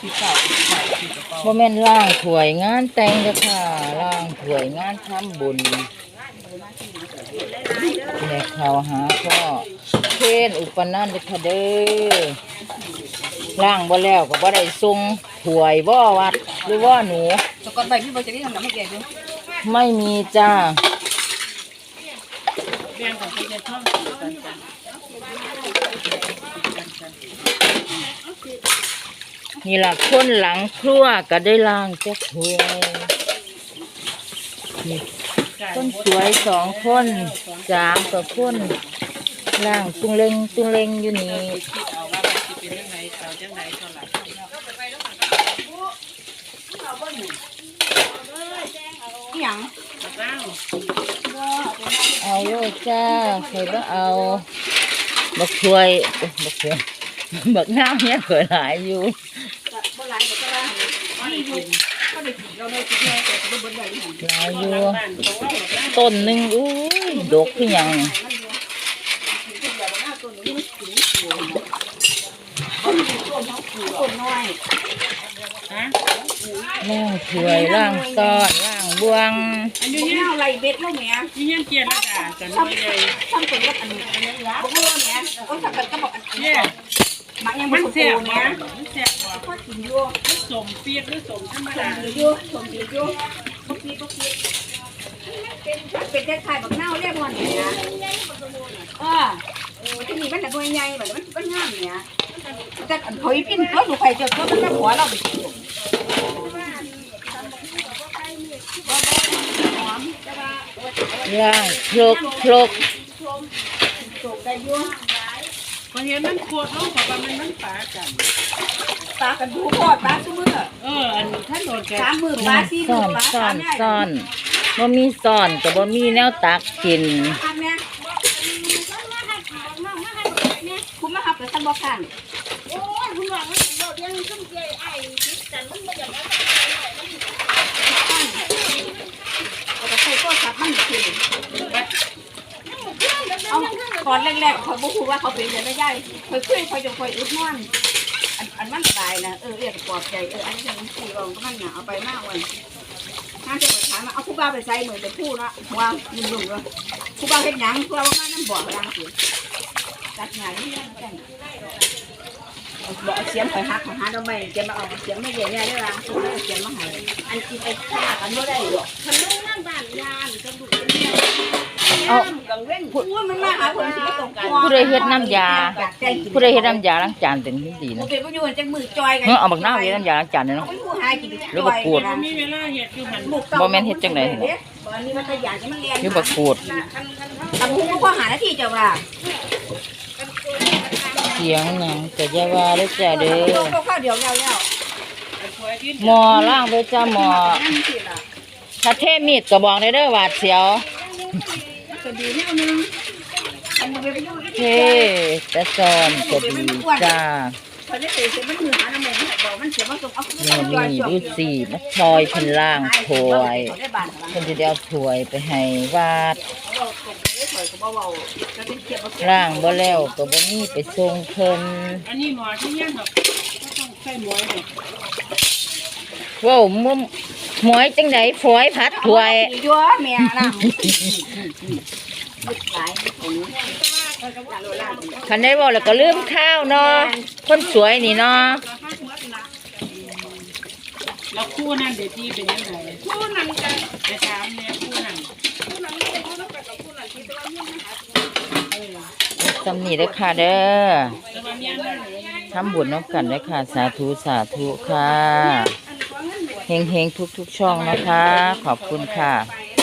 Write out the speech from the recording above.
ที่เก่าใส่ที่กระเป๋าบ่แม่นล่างถวยงานแต่งเด้อค่ะล่างถวยงานทำบุญในข่าวหาพ่อเทนอุปนันต์เด้อค่ะเด้อล่างบ่แล้วก็บ่ได้ส่งถวยบ่วัดหรือว่าหนู สกอตใบพี่บอจะได้ทำน้ำให้แกดูไม่มีจ้าแบ่งของพี่จะชอบกั นี่ล่ะคนหลังครัวก็ได้ล่างจักถวยนี่คนสวยสองคนสามกับคนล่างตุงเล็งตุงเล็งอยู่นี่เอาเป็นยังเอาเลยจ้าใครบ่เอาบักถวยบักถวย บักน้ำเนี่ยเกิดหลายอยู่บ่หลายก็จะว่านี่อยู่ก็ได้กินเราได้กินแค่แต่ก็บ่ได้อยู่หลายอยู่บ้านเขาว่าแบบนั้นต้นหนึ่งอุ้ยดกคือหยังคนน้อยฮะล่างถวยล่างซ้อนล่างบวงอันนี้เนี่ยอะไรเบ็ดแล้วแม่ยี่ยันเกียร์ละจ้ากันไม่เลยทำเป็นรถอันนี้อันนี้ยะบอกว่าเนี่ยก็ทำเป็นก็บอกอันนี้เนี่ย มันยังมัไม่นสุกแซ่บเนี่นะยมันแซ่บกว่าก็กินอยู่สมเปียกหรือสมธรรมสดามดีอยู่สมดีอยู่พวกนี้พวกนี้เป็นแค่ไข่บักเน่าเรียกว่าเนี่ยเออที่นี่มันแต่ตัวใหญ่แบบมันมันงามเนี่ยแต่อันเขาอีพิ้นเขาดูไข่เจอเขามันมาขอเราไปกินหอมแต่ว่าล่างคลกคลกสุกได้อยู่ พอเห็นมันโคตรเขาบอกว่ามันมันปากันตากันดูพอดปลาซุ้มือเออ อันท่านโดนแกสามมือปลาสี่มืซ่ออนปลาซ่อสามนเนี่ยซ่อนบ่มีซ่อนก็บ่มีแนวตักกินทำเนี่ยคุณมาหับแต่ท่านบอกกัน โอ้ยคุณว่ามันโดดยังซุ่มเจไอ้ติดกันมันบ่อยากได้ เอาแต่ใส่ก็สับมันคือเอา ตอนแรกๆเขาบอกว่าเขาเป็นยังไม่ได้เคยคุยคอยจะคอยอุดนอนอันอันมันตายนะเออเรียกปลอบใจเอออันนี้ยังสี่รองก็มันหนาเอาไปมากวันน่าจะไปถามาเอาผู้บ่าไปใส่เหมือนจะพูดนะหัวลุ่มๆเลยผู้บ่าเห็นยังผู้บ่าว่าน้ำบ่อดังสิจัดงานนี่นั่นกันบอกเสียงคอยหักของหาทำไมเสียงมาออกเสียงไม่เย็นเนี่ยได้ละเสียงมาหายอันกินไอ้ข้ากันไม่ได้หรอกคันลงนั่งบ้านยานก็ดูเป็นเนี่ย องเว้นพูดมันมาหาคนที่ตกกันผู้ใดเฮ็ดน้ำยา ผู้ใดเฮ็ดน้ำยาล้างจานเป็นดีนะเคก็อยู่จังมือจอยกันเออเอาบักน้ำเฮ็ดน้ำยาล้างจานเนาะหรือบักกูดมีเวดอยู่หันบ่แม่นเฮ็ดจังได๋อันนี้มันขยันมันเรียนอยู่บักกูดตำหูก็หาหน้าที่เจะว่าเสียงหยังก็อย่าว่าเด้จ้าเด้อก็ข้าแล้วแล้วคอหมอล่างเด้อจ้าหมอถ้าเทมีดก็บอกได้เด้อหวาดเสียว ดีแนวนึงอันนี้ไปอยู่เท่แต่ซ่อนก็ดีจ้าพอได้เสร็จมันมือหาน้ำมันบอกมันเสียมาส่งเอานี่นี่ดูสิมาซอยเพิ่นล่างถวยเพิ่นสิได้เอาถวยไปให้วาดล่างบ่แล้วก็บ่มีไปส่งเพิ่นอันนี้หมอที่ยันแบบก็ต้องใส่หมวยแบบเว้ามุมหมวยจังได๋ฝอยผัดถวยยัวแม่น่ะหลาย คันได้เว้าแล้วก็ลืมข้าวเนาะคนสวยนี่เนาะแล้วคู่นั่นเดี๋ยวที่เป็นยังไงคู่นั่นกันไปถามเนี่ยคู่นั่นสำนีเด้อค่ะเด้อแต่ว่าเนี่ยนั่นเลยทำบุญน้ำกันเด้ค่ะ สาธุสาธุค่ะเฮงๆทุกๆช่องนะคะ ขอบคุณค่ะ